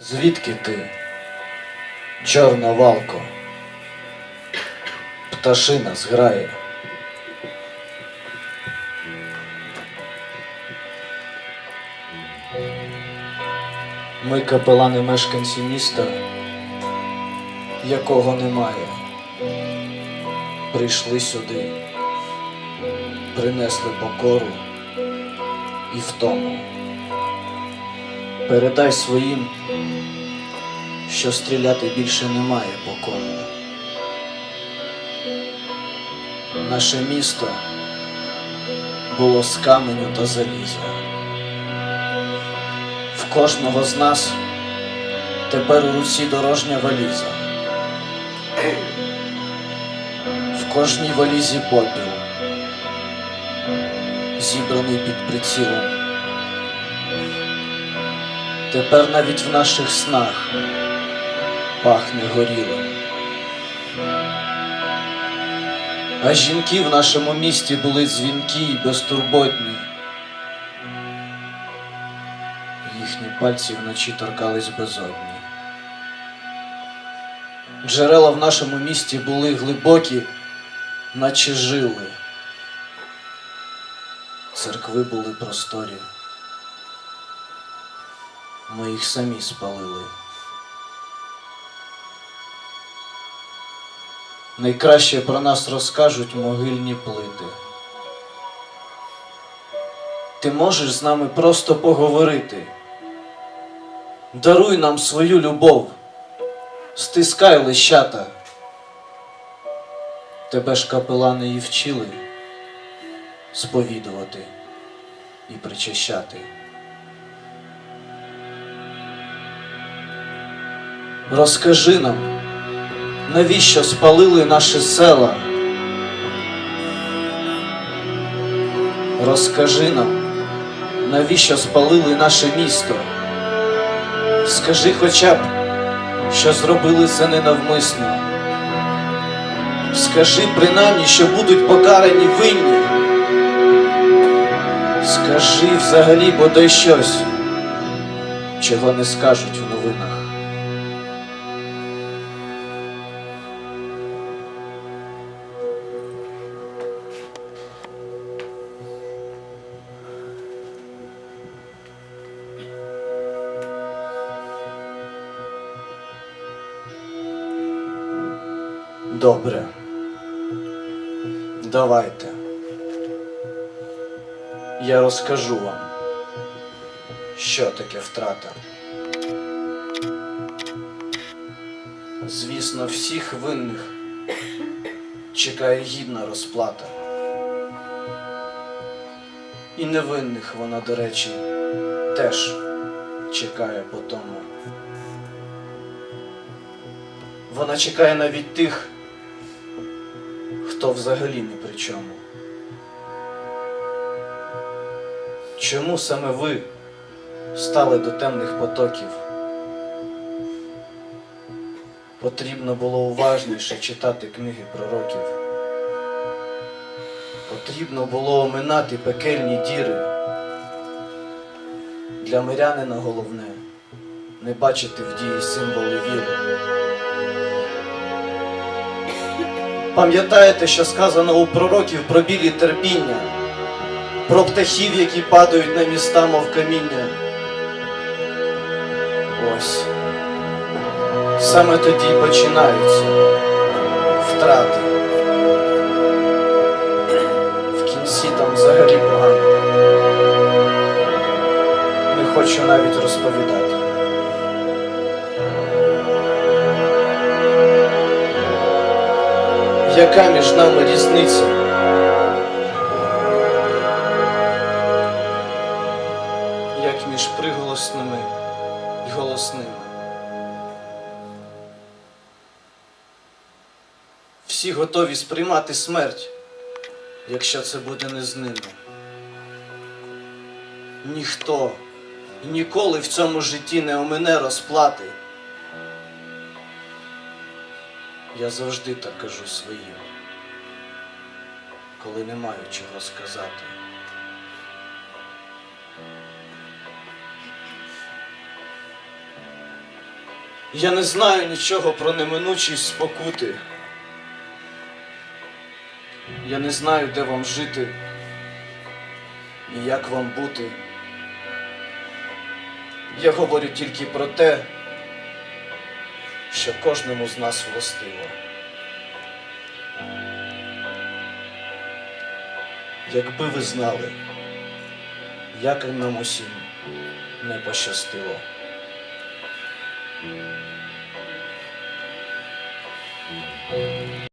Звідки ти, чорна валко, пташина зграє? Ми капелани мешканці міста, якого немає. Прийшли сюди, принесли покору і втому. Передай своїм, що стріляти більше немає по. Наше місто було з каменю та заліза. В кожного з нас тепер у руці дорожня валіза. В кожній валізі попіл, зібраний під прицілом. Тепер навіть в наших снах пахне горілим. А жінки в нашому місті були дзвінкі й безтурботні. Їхні пальці вночі торкались безодні. Джерела в нашому місті були глибокі, наче жили. Церкви були просторі. Ми їх самі спалили. Найкраще про нас розкажуть могильні плити. Ти можеш з нами просто поговорити. Даруй нам свою любов, стискай лищата. Тебе ж капелани і вчили сповідувати і причащати. Розкажи нам, навіщо спалили наші села? Розкажи нам, навіщо спалили наше місто? Скажи хоча б, що зробили це ненавмисно. Скажи принаймні, що будуть покарані винні. Скажи взагалі бодай щось, чого не скажуть Добре. Давайте. Я розкажу вам, що таке втрата. Звісно, всіх винних чекає гідна розплата. І невинних вона, до речі, теж чекає по тому. Вона чекає навіть тих, хто взагалі ні при чому. Чому саме ви стали до темних потоків? Потрібно було уважніше читати книги пророків. Потрібно було оминати пекельні діри. Для мирянина головне не бачити в дії символи віри. Пам'ятаєте, що сказано у пророків про білі терпіння, про птахів, які падають на міста, мов каміння. Ось. Саме тоді починаються втрати. В кінці там взагалі погано. Не хочу навіть розповідати. Яка між нами різниця? Як між приголосними і голосними. Всі готові сприймати смерть, якщо це буде не з ними. Ніхто і ніколи в цьому житті не омине розплати. Я завжди так кажу своїм, коли не маю чого сказати. Я не знаю нічого про неминучість спокути. Я не знаю, де вам жити і як вам бути. Я говорю тільки про те, що кожному з нас властиво. Якби ви знали, як нам усім не пощастило.